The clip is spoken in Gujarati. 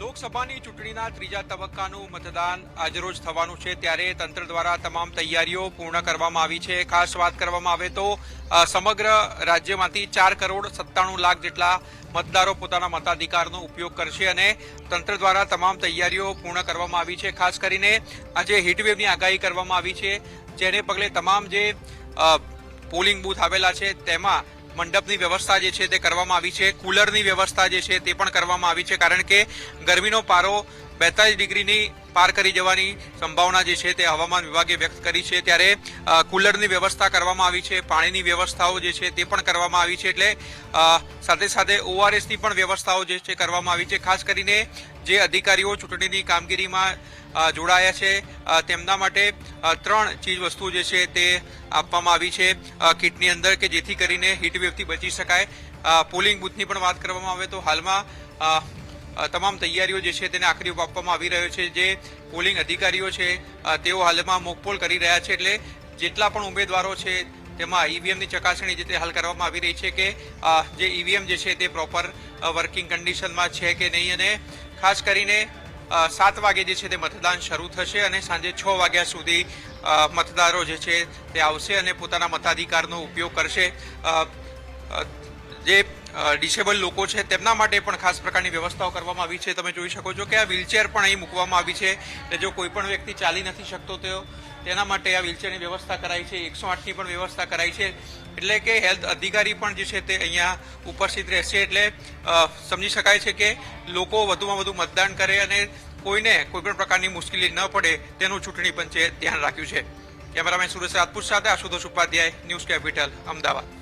લોકસભાની ચૂંટણીના ત્રીજા તબક્કાનું મતદાન આજરોજ થવાનું છે ત્યારે તંત્ર દ્વારા તમામ તૈયારીઓ પૂર્ણ કરવામાં આવી છે. ખાસ વાત કરવામાં આવે તો સમગ્ર રાજ્યમાંથી ચાર કરોડ સત્તાણું લાખ જેટલા મતદારો પોતાના મતાધિકારનો ઉપયોગ કરશે અને તંત્ર દ્વારા તમામ તૈયારીઓ પૂર્ણ કરવામાં આવી છે. ખાસ કરીને આજે હીટવેવની આગાહી કરવામાં આવી છે. જેને પગલે તમામ જે પોલિંગ બૂથ આવેલા છે, તેમાં મંડપની વ્યવસ્થા જે છે તે કરવામાં આવી છે, કુલરની વ્યવસ્થા જે છે તે પણ કરવામાં આવી છે, કારણ કે ગરમીનો પારો બેતાલીસ ડિગ્રીની પાર કરી જવાની સંભાવના જે છે તે હવામાન વિભાગે વ્યક્ત કરી છે. ત્યારે કુલરની વ્યવસ્થા કરવામાં આવી છે, પાણીની વ્યવસ્થાઓ જે છે તે પણ કરવામાં આવી છે. એટલે સાથે સાથે ઓઆરએસની પણ વ્યવસ્થાઓ જે છે કરવામાં આવી છે. ખાસ કરીને જે અધિકારીઓ ચૂંટણીની કામગીરીમાં જોડાયા છે તેમના માટે ત્રણ ચીજ વસ્તુ જે છે તે આપવામાં આવી છે. કીટની અંદર કે જેથી કરીને હીટવેવથી બચી શકાય. પોલિંગ બૂથની પણ વાત કરવામાં આવે તો હાલમાં તમામ તૈયારીઓ જે છે તેને આખરી ઓપ આપવામાં આવી રહ્યો છે. જે પોલિંગ અધિકારીઓ છે તેઓ હાલમાં મોકપોલ કરી રહ્યા છે એટલે જેટલા પણ ઉમેદવારો છે તેમાં ઈવીએમની ચકાસણી જે તે હાલ કરવામાં આવી રહી છે કે જે ઈવીએમ જે છે તે પ્રોપર વર્કિંગ કન્ડિશનમાં છે કે નહીં અને ખાસ કરીને સાત વાગે જે છે તે મતદાન શરૂ થશે અને સાંજે છ વાગ્યા સુધી મતદારો જે છે તે આવશે અને પોતાના મતાધિકારનો ઉપયોગ કરશે. જે ડિસેબલ લોકો છે, તેમના માટે પણ ખાસ પ્રકારની વ્યવસ્થાઓ કરવામાં આવી છે. તમે જોઈ શકો છો કે આ વ્હીલચેર પણ અહીં મૂકવામાં આવી છે એટલે જો કોઈ પણ વ્યક્તિ ચાલી નથી શકતો તો તેના માટે આ વ્હીલચેરની વ્યવસ્થા કરાઈ છે. એકસો આઠની પણ વ્યવસ્થા કરાઈ છે. એટલે કે હેલ્થ અધિકારી પણ જે છે તે અહીંયા ઉપસ્થિત રહેશે. એટલે સમજી શકાય છે કે લોકો વધુમાં વધુ મતદાન કરે અને કોઈને કોઈપણ પ્રકારની મુશ્કેલી ન પડે તેનું ચૂંટણી પંચે ધ્યાન રાખ્યું છે. કેમેરામેન સુરેશ રાજપૂત સાથે આશુતોષ ઉપાધ્યાય, ન્યૂઝ કેપિટલ, અમદાવાદ.